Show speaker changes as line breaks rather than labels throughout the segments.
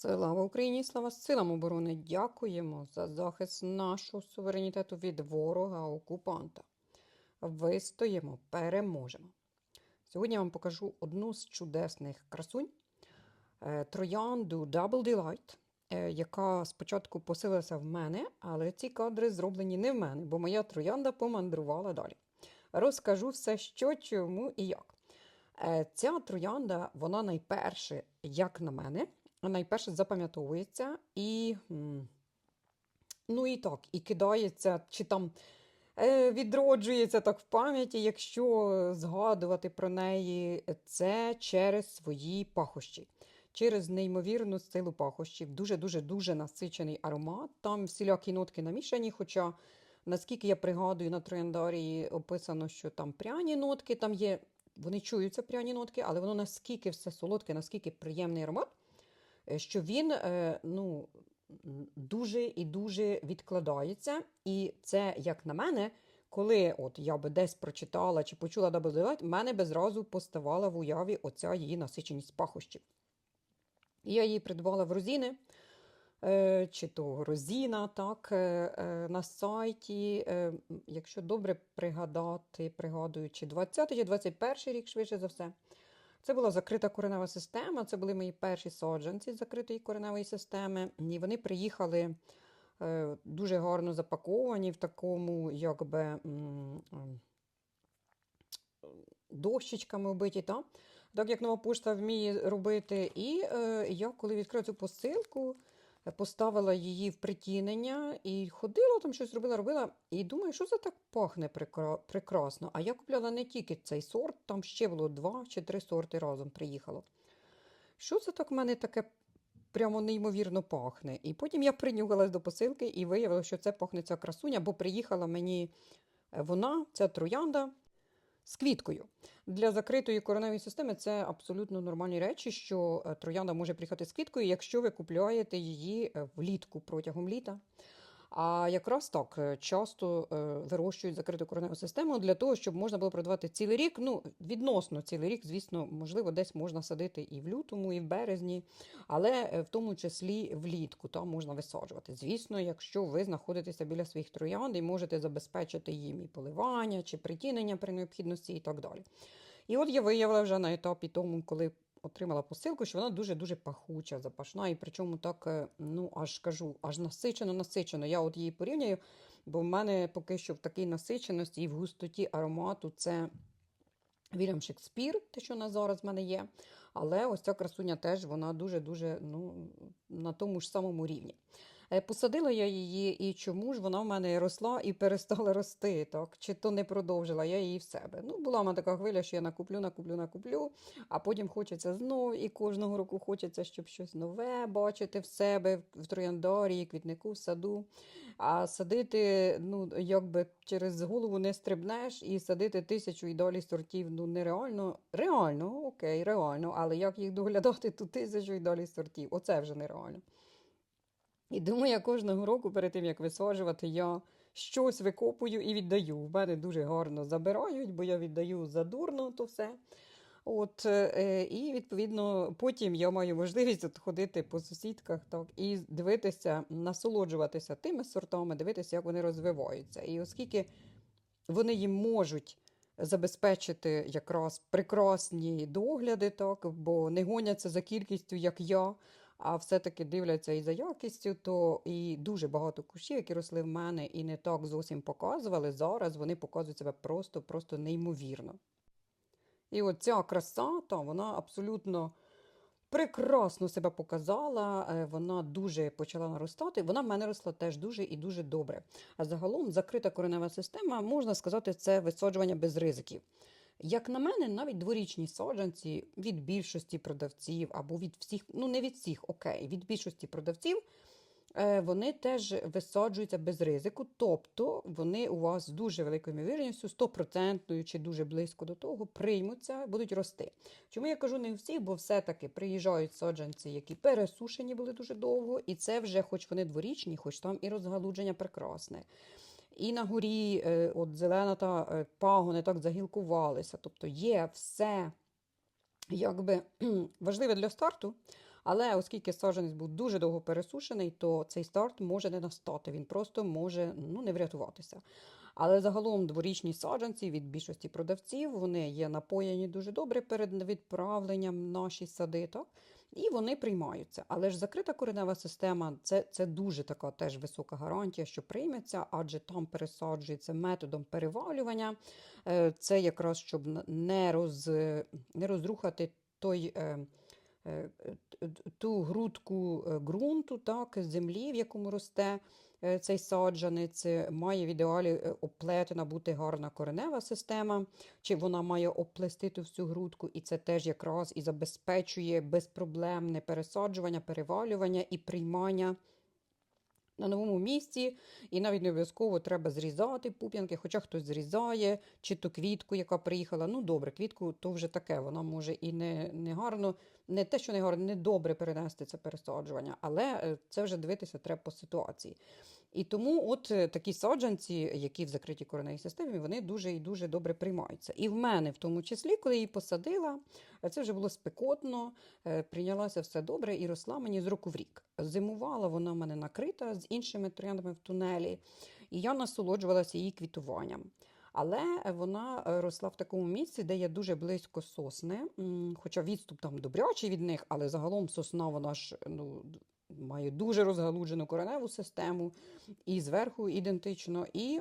Слава Україні, слава силам оборони! Дякуємо за захист нашого суверенітету від ворога-окупанта. Вистоїмо, переможемо. Сьогодні я вам покажу одну з чудесних красунь е, троянду Double Delight, е, яка спочатку поселилася в мене, але ці кадри зроблені не в мене, бо моя троянда помандрувала далі. Розкажу все, що, чому і як. Е, Ця троянда, вона найперше, як на мене, найперше запам'ятовується і, ну і так, і кидається, чи там е, відроджується так в пам'яті, якщо згадувати про неї, це через свої пахощі. Через неймовірну силу пахощів, дуже-дуже дуже насичений аромат. Там всілякі нотки намішані. Хоча, наскільки я пригадую, на трояндарії описано, що там пряні нотки, там є, вони чуються пряні нотки, але воно наскільки все солодке, наскільки приємний аромат, що він е, ну, дуже і дуже відкладається. І це, як на мене, коли от я би десь прочитала чи почула Delight, в мене би зразу поставала в уяві оця її насиченість пахощів. Я її придбала в Розіни, е, чи то Розіна, так, е, е, на сайті. е, Якщо добре пригадати, пригадую, чи 20 чи 21 рік, швидше за все. Це була закрита коренева система. Це були мої перші соджанці закритої кореневої системи. І вони приїхали е, дуже гарно запаковані в такому, якби. дощечками вбиті, та? так як нова пошта вміє робити. І е, я, коли відкрила цю посилку, поставила її в притінення і ходила там щось робила, робила. І думаю, що це так пахне прекрасно. А я купляла не тільки цей сорт, там ще було два чи три сорти разом приїхало. Що це так в мене таке прямо неймовірно пахне? І потім я принюхалась до посилки і виявила, що це пахне ця красуня, бо приїхала мені е, вона, ця троянда, з квіткою. Для закритої короневої системи це абсолютно нормальні речі, що е, троянда може приїхати з квіткою, якщо ви купуєте її е, влітку протягом літа. А якраз так е, часто е, вирощують закриту короневу систему для того, щоб можна було продавати цілий рік. Ну, відносно цілий рік, звісно, можливо, десь можна садити і в лютому, і в березні, але е, в тому числі влітку там можна висаджувати. Звісно, якщо ви знаходитеся біля своїх троянд і можете забезпечити їм і поливання, чи притінення при необхідності, і так далі. І от я виявила вже на етапі тому, коли отримала посилку, що вона дуже-дуже пахуча, запашна, і причому так, е, ну, аж кажу, аж насичено, насичено. Я от її порівняю, бо в мене поки що в такій насиченості і в густоті аромату це Вільям Шекспір, те, що на зараз в мене є. Але ось ця красуня теж вона дуже-дуже ну, на тому ж самому рівні. Е, Посадила я її, і чому ж вона в мене росла і перестала рости, так? Чи то не продовжила я її в себе. Ну, була в мене така хвиля, що я накуплю, накуплю, накуплю, а потім хочеться знов, і кожного року хочеться, щоб щось нове бачити в себе, в трояндарі, квітнику, в саду. А садити, ну, якби через голову не стрибнеш і садити тисячу і далі сортів, ну, нереально. Реально, окей, реально, але як їх доглядати, то тисячу і далі сортів. Оце вже нереально. І думаю, я кожного року перед тим, як висаджувати, я щось викопую і віддаю. В мене дуже гарно забирають, бо я віддаю задурно то все. От, е, і відповідно потім я маю можливість от ходити по сусідках так, і дивитися, насолоджуватися тими сортами, дивитися, як вони розвиваються. І оскільки вони їм можуть забезпечити якраз прекрасні догляди, так, бо не гоняться за кількістю, як я, а все-таки дивляться і за якістю, то і дуже багато кущів, які росли в мене і не так зовсім показували. Зараз вони показують себе просто, просто неймовірно. І от ця краса, вона абсолютно прекрасно себе показала, е, вона дуже почала наростати. Вона в мене росла теж дуже і дуже добре. А загалом закрита коренева система, можна сказати, це висаджування без ризиків. Як на мене, навіть дворічні саджанці від більшості продавців або від всіх, ну не від всіх, окей, від більшості продавців, е, вони теж висаджуються без ризику, тобто вони у вас з дуже великою ймовірністю, стопроцентною чи дуже близько до того, приймуться, будуть рости. Чому я кажу не всіх, бо все-таки приїжджають саджанці, які пересушені були дуже довго, і це вже, хоч вони дворічні, хоч там і розгалудження прекрасне. І на горі е, от зелена та е, пагони так загілкувалися. Тобто є все якби важливе для старту, Але оскільки саджанець був дуже довго пересушений, то цей старт може не настати. Він просто може ну, не врятуватися. Але загалом дворічні саджанці від більшості продавців вони є напоєні дуже добре перед відправленням наші сади. Так? І вони приймаються. Але ж закрита коренева система це, це дуже така теж висока гарантія, що прийметься, адже там пересаджується методом перевалювання. Е, Це якраз щоб не, роз, не розрухати той. е, е, Ту грудку ґрунту, так, землі, в якому росте цей саджанець, Е, має в ідеалі е, оплетена бути гарна коренева система, чи вона має оплестити всю грудку, і це теж якраз і забезпечує безпроблемне пересаджування, перевалювання і приймання на новому місці, і навіть не обов'язково треба зрізати пуп'янки, хоча хтось зрізає, чи то квітку, яка приїхала. Ну, добре, квітку то вже таке, вона може і не, не гарно, не те, що не гарно, не добре перенести це пересаджування, але е, це вже дивитися треба по ситуації. І тому от е, такі саджанці, які в закритій кореневій системі, вони дуже і дуже добре приймаються. І в мене, в тому числі, коли її посадила, е, це вже було спекотно, е, прийнялася все добре і росла мені з року в рік. Зимувала вона в мене накрита з іншими трояндами в тунелі, і я насолоджувалася її квітуванням. Але вона росла в такому місці, де є дуже близько сосни, хоча відступ там добрячий від них, але загалом сосна вона ж ну, має дуже розгалуджену кореневу систему, і зверху ідентично. І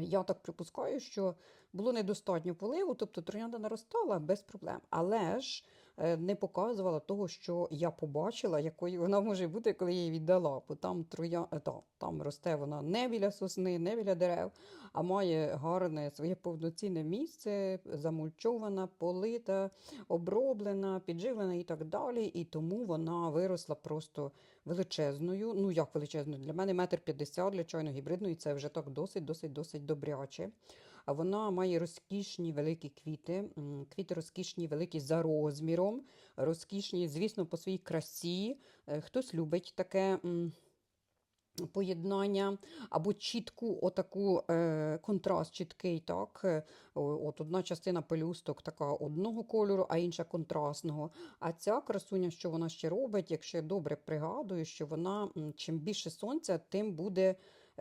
я так припускаю, що було недостатньо поливу, тобто троянда наростала без проблем. Але ж не показувала того, що я побачила, якою вона може бути, коли я її віддала. Бо там троя... е, та, там росте вона не біля сосни, не біля дерев, а має гарне своє повноцінне місце, замульчована, полита, оброблена, підживлена і так далі. І тому вона виросла просто величезною. Ну як величезною? Для мене метр п'ятдесят для чайно-гібридної це вже так досить, досить, досить добряче. Вона має розкішні великі квіти, квіти розкішні, великі за розміром, розкішні, звісно, по своїй красі. Е, Хтось любить таке. Поєднання або чітку отаку е, контраст чіткий, так. е, От одна частина пелюсток така одного кольору, а інша контрастного. А ця красуня, що вона ще робить, якщо я добре пригадую, що вона чим більше сонця, тим буде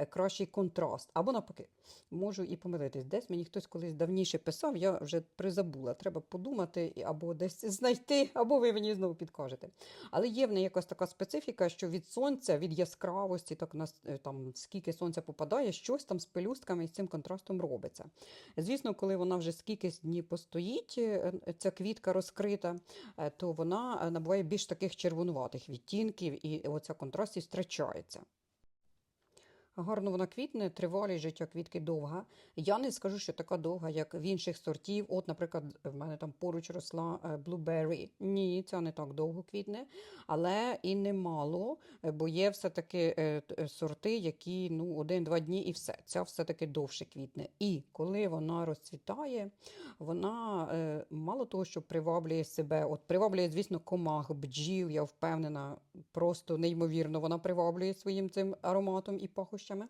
кращий контраст. Або навпаки, можу і помилитись. Десь мені хтось колись давніше писав, я вже призабула. Треба подумати або десь знайти, або ви мені знову підкажете. Але є в неї якась така специфіка, що від сонця, від яскравості, так на е, там скільки сонця попадає, щось там з пелюстками і з цим контрастом робиться. Звісно, коли вона вже скільки днів постоїть, е, е, ця квітка розкрита, е, то вона е, набуває більш таких червонуватих відтінків, і оця контрастість втрачається. Гарно вона квітне, тривалість життя квітки довга. Я не скажу, що така довга, як в інших сортів. От, наприклад, в мене там поруч росла Blueberry. Ні, ця не так довго квітне, але і немало, е, бо є все-таки е, е, сорти, які ну, один-два дні і все. Ця все-таки довше квітне. І коли вона розцвітає, вона мало того, що приваблює себе, от приваблює, звісно, комах, бджіл, я впевнена, просто неймовірно вона приваблює своїм цим ароматом і пахощами.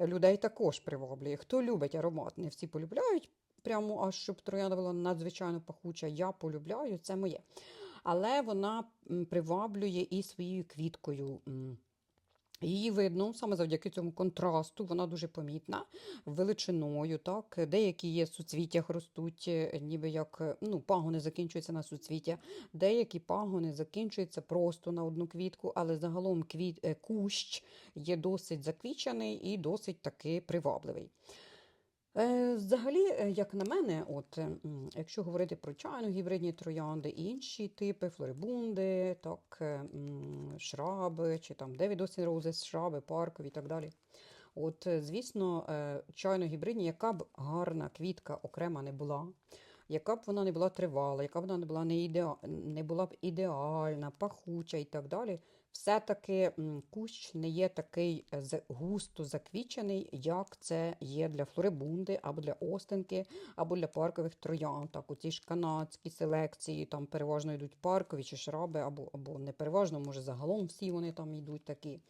Людей також приваблює. Хто любить аромат, не всі полюбляють, прямо аж щоб троянда була надзвичайно пахуча. Я полюбляю, це моє. Але вона приваблює і своєю квіткою. Її видно саме завдяки цьому контрасту, вона дуже помітна величиною. Так? Деякі є в суцвіттях ростуть, е, ніби як е, ну, пагони закінчуються на суцвіття, деякі пагони закінчуються просто на одну квітку, але загалом квіт, е, кущ є досить заквічений і досить таки привабливий. Е, Взагалі, е, як на мене, от, е, якщо говорити про чайно гібридні троянди інші типи, флорибунди, так, е, шраби, чи там Девід Остін Роузес, шраби, паркові і так далі. От, звісно, е, чайно гібридні, яка б гарна квітка окрема не була, яка б вона не була тривала, яка б вона не була не, ідеа... не була б ідеальна, пахуча і так далі, все-таки кущ не є такий е, густо заквічений, як це є для флорибунди, або для остинки, або для паркових троян. Так, у ці ж канадські селекції там переважно йдуть паркові чи шраби, або, або не переважно, може загалом всі вони там йдуть такі.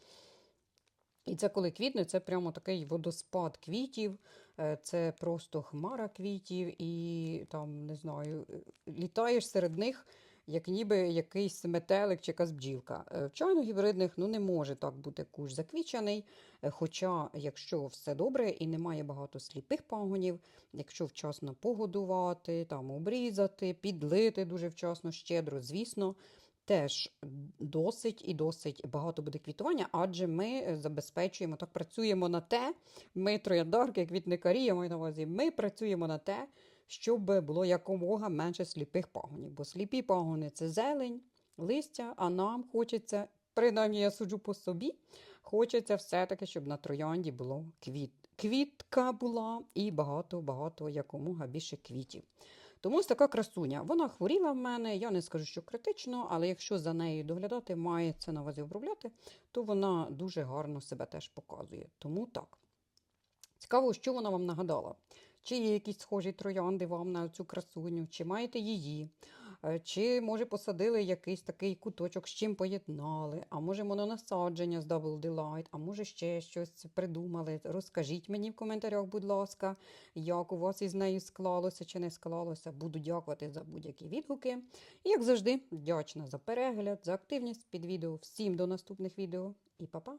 І це коли квітне, це прямо такий водоспад квітів, е, це просто хмара квітів, і там, не знаю, е, літаєш серед них як ніби якийсь метелик чи якась бджілка. Е, В чайно-гібридних ну, не може так бути кущ заквічений. Е, Хоча, якщо все добре і немає багато сліпих пагонів, якщо вчасно погодувати, там обрізати, підлити дуже вчасно, щедро, звісно, теж досить і досить багато буде квітування, адже ми забезпечуємо, так працюємо на те, ми трояндарки, квітникарі, я маю на увазі, ми працюємо на те, щоб було якомога менше сліпих пагонів. Бо сліпі пагони це зелень, листя, а нам хочеться, принаймні я суджу по собі, хочеться все-таки, щоб на троянді було квіт. Квітка була і багато-багато якомога більше квітів. Тому ось така красуня. Вона хворіла в мене, я не скажу, що критично, але якщо за нею доглядати, мається на увазі обробляти, то вона дуже гарно себе теж показує. Тому так. Цікаво, що вона вам нагадала. Чи є якісь схожі троянди вам на цю красуню, чи маєте її, Е, чи, може, посадили якийсь такий куточок, з чим поєднали, а може мононасадження з Double Delight, а може ще щось придумали. Розкажіть мені в коментарях, будь ласка, як у вас із нею склалося чи не склалося. Буду дякувати за будь-які відгуки. І, як завжди, вдячна за перегляд, за активність під відео. Всім до наступних відео і па-па!